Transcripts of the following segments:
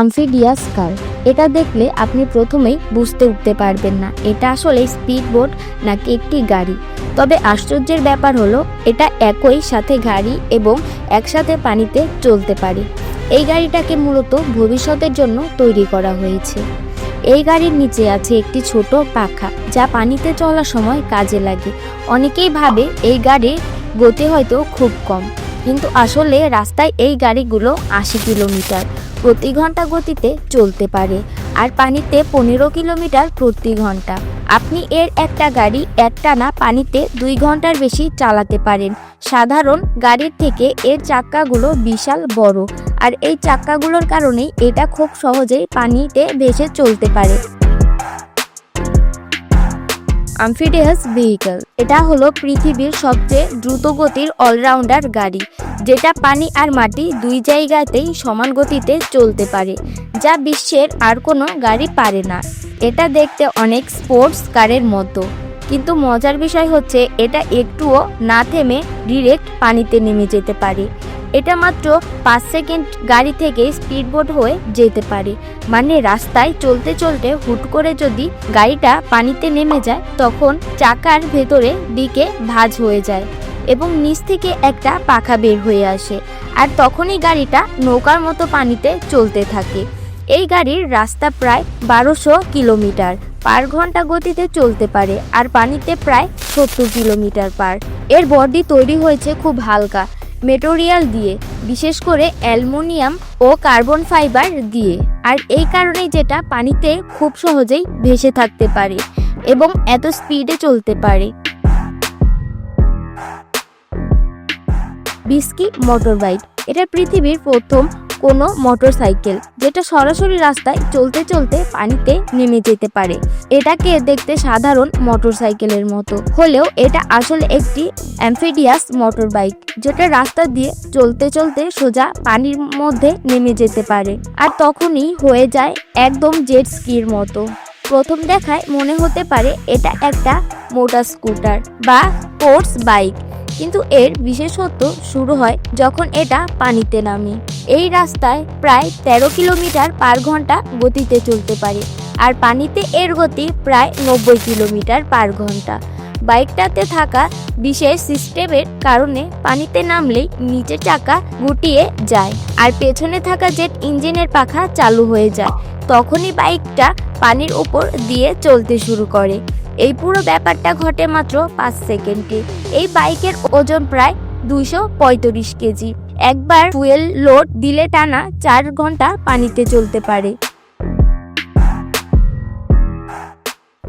আমফিডিয়াস কার এটা দেখলে আপনি প্রথমেই বুঝতে উঠতে পারবেন না, এটা আসলে স্পিড বোট নাকি একটি গাড়ি। তবে আশ্চর্যের ব্যাপার হলো, এটা একই সাথে গাড়ি এবং একসাথে পানিতে চলতে পারে। এই গাড়িটাকে মূলত ভবিষ্যতের জন্য তৈরি করা হয়েছে। এই গাড়ির নিচে আছে একটি ছোট পাখা, যা পানিতে চলার সময় কাজে লাগে। অনেকেই ভাবে এই গাড়ির গতি হয়তো খুব কম, কিন্তু আসলে রাস্তায় এই গাড়িগুলো আশি কিলোমিটার। প্রতি ঘণ্টা গতিতে চলতে পারে। আর পানিতে পনেরো কিলোমিটার প্রতি ঘণ্টা। আপনি এর একটা গাড়ি একটানা পানিতে দুই ঘণ্টার বেশি চালাতে পারেন। সাধারণ গাড়ির থেকে এর চাক্কাগুলো বিশাল বড়। আর এই চাক্কাগুলোর কারণেই এটা খুব সহজেই পানিতে ভেসে চলতে পারে। আমফিডিয়াস ভেহিকল এটা হলো পৃথিবীর সবচেয়ে দ্রুতগতির অলরাউন্ডার গাড়ি। যেটা পানি আর মাটি দুই জায়গাতেই সমান গতিতে চলতে পারে, যা বিশ্বের আর কোনো গাড়ি পারে না। এটা দেখতে অনেক স্পোর্টস কারের মতো। কিন্তু মজার বিষয় হচ্ছে, এটা একটুও না থেমে ডিরেক্ট পানিতে নেমে যেতে পারে। এটা মাত্র পাঁচ সেকেন্ড গাড়ি থেকে স্পিডবোট হয়ে যেতে পারে। মানে রাস্তায় চলতে চলতে হুট করে যদি গাড়িটা পানিতে নেমে যায়, তখন চাকার ভেতরে দিকে ভাঁজ হয়ে যায়। এবং নিচ থেকে একটা পাখা বের হয়ে আসে। আর তখনই গাড়িটা নৌকার মতো পানিতে চলতে থাকে। এই গাড়ির রাস্তা প্রায় বারোশো কিলোমিটার। পার ঘণ্টা গতিতে চলতে পারে আর পানিতে প্রায় সত্তর কিলোমিটার পার। এর বডি তৈরি হয়েছে খুব হালকা, মেটোরিয়াল দিয়ে, বিশেষ করে অ্যালুমিনিয়াম ও কার্বন ফাইবার দিয়ে। আর এই কারণেই যেটা পানিতে খুব সহজেই ভেসে থাকতে পারে এবং এত স্পিডে চলতে পারে। বিস্কি মোটর বাইক এটা পৃথিবীর প্রথম কোনো মোটরসাইকেল, যেটা সরাসরি রাস্তায় চলতে চলতে পানিতে নেমে যেতে পারে। এটাকে দেখতে সাধারণ মোটরসাইকেলের মতো। হলেও এটা আসলে একটি অ্যাম্ফিডিয়াস মোটর বাইক যেটা রাস্তা দিয়ে চলতে চলতে সোজা পানির মধ্যে নেমে যেতে পারে আর তখনই হয়ে যায় একদম জেট স্কির মতো। প্রথম দেখায় মনে হতে পারে এটা একটা মোটর স্কুটার বা স্পোর্টস বাইক। কিন্তু এর বিশেষত্ব শুরু হয় যখন এটা পানিতে নামে। এই রাস্তায় প্রায় ১৩ কিলোমিটার পার ঘণ্টা গতিতে চলতে পারে আর পানিতে এর গতি প্রায় নব্বই কিলোমিটার পার ঘণ্টা। বাইকটাতে থাকা বিশেষ সিস্টেমের কারণে পানিতে নামলেই নিচের চাকা গুটিয়ে যায় আর পেছনে থাকা জেট ইঞ্জিনের পাখা চালু হয়ে যায়। তখনই বাইকটা পানির উপর দিয়ে চলতে শুরু করে। এই পুরো ব্যাপারটা ঘটে মাত্র পাঁচ সেকেন্ডে। এই বাইকের ওজন প্রায় দুইশো পঁয়ত্রিশ কেজি। একবার ফুয়েল লোড দিলে টানা চার ঘণ্টা পানিতে চলতে পারে।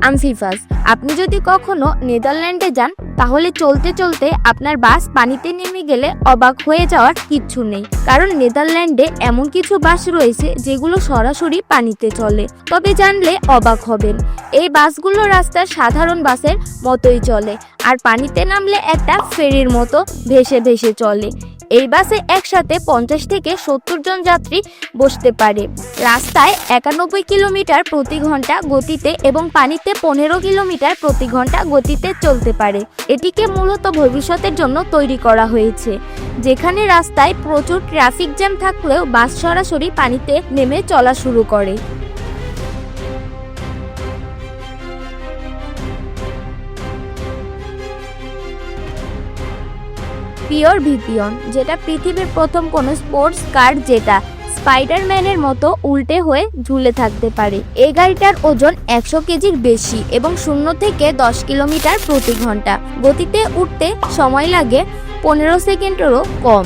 আমফিফাস আপনি যদি কখনো নেদারল্যান্ডে যান, তাহলে চলতে চলতে আপনার বাস পানিতে নেমে গেলে অবাক হয়ে যাওয়ার কিচ্ছু নেই। কারণ নেদারল্যান্ডে এমন কিছু বাস রয়েছে যেগুলো সরাসরি পানিতে চলে। তবে জানলে অবাক হবেন, এই বাসগুলো রাস্তার সাধারণ বাসের মতোই চলে, আর পানিতে নামলে একটা ফেরির মতো ভেসে ভেসে চলে। এই বাসে একসাথে পঞ্চাশ থেকে সত্তর জন যাত্রী বসতে পারে। রাস্তায় একানব্বই কিলোমিটার প্রতি ঘণ্টা গতিতে এবং পানিতে পনেরো কিলোমিটার প্রতি ঘণ্টা গতিতে চলতে পারে। এটিকে মূলত ভবিষ্যতের জন্য তৈরি করা হয়েছে। যেখানে রাস্তায় প্রচুর ট্রাফিক জ্যাম থাকলেও বাস সরাসরি পানিতে নেমে চলা শুরু করে। পিওর ভিপিয়ন, যেটা পৃথিবীর প্রথম কোনো স্পোর্টস কার যেটা স্পাইডারম্যানের মতো উল্টে হয়ে ঝুলে থাকতে পারে। এই গাড়িটার ওজন একশো কেজির বেশি এবং শূন্য থেকে দশ কিলোমিটার প্রতি ঘণ্টা। গতিতে উঠতে সময় লাগে পনেরো সেকেন্ডেরও কম।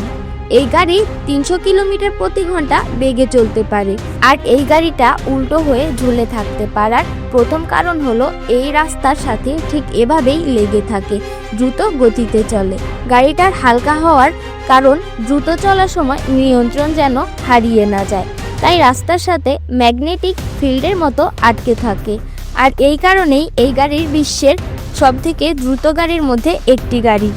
এই গাড়ি তিনশো কিলোমিটার প্রতি ঘণ্টা বেগে চলতে পারে। আর এই গাড়িটা উল্টো হয়ে ঝুলে থাকতে পারার প্রথম কারণ হলো এই রাস্তার সাথে ঠিক এভাবেই লেগে থাকে, দ্রুত গতিতে চলে। গাড়িটার হালকা হওয়ার কারণ দ্রুত চলার সময় নিয়ন্ত্রণ যেন হারিয়ে না যায়। তাই রাস্তার সাথে ম্যাগনেটিক ফিল্ডের মতো আটকে থাকে। আর এই কারণেই এই গাড়ির বিশ্বের সবথেকে দ্রুত গাড়ির মধ্যে একটি গাড়ি।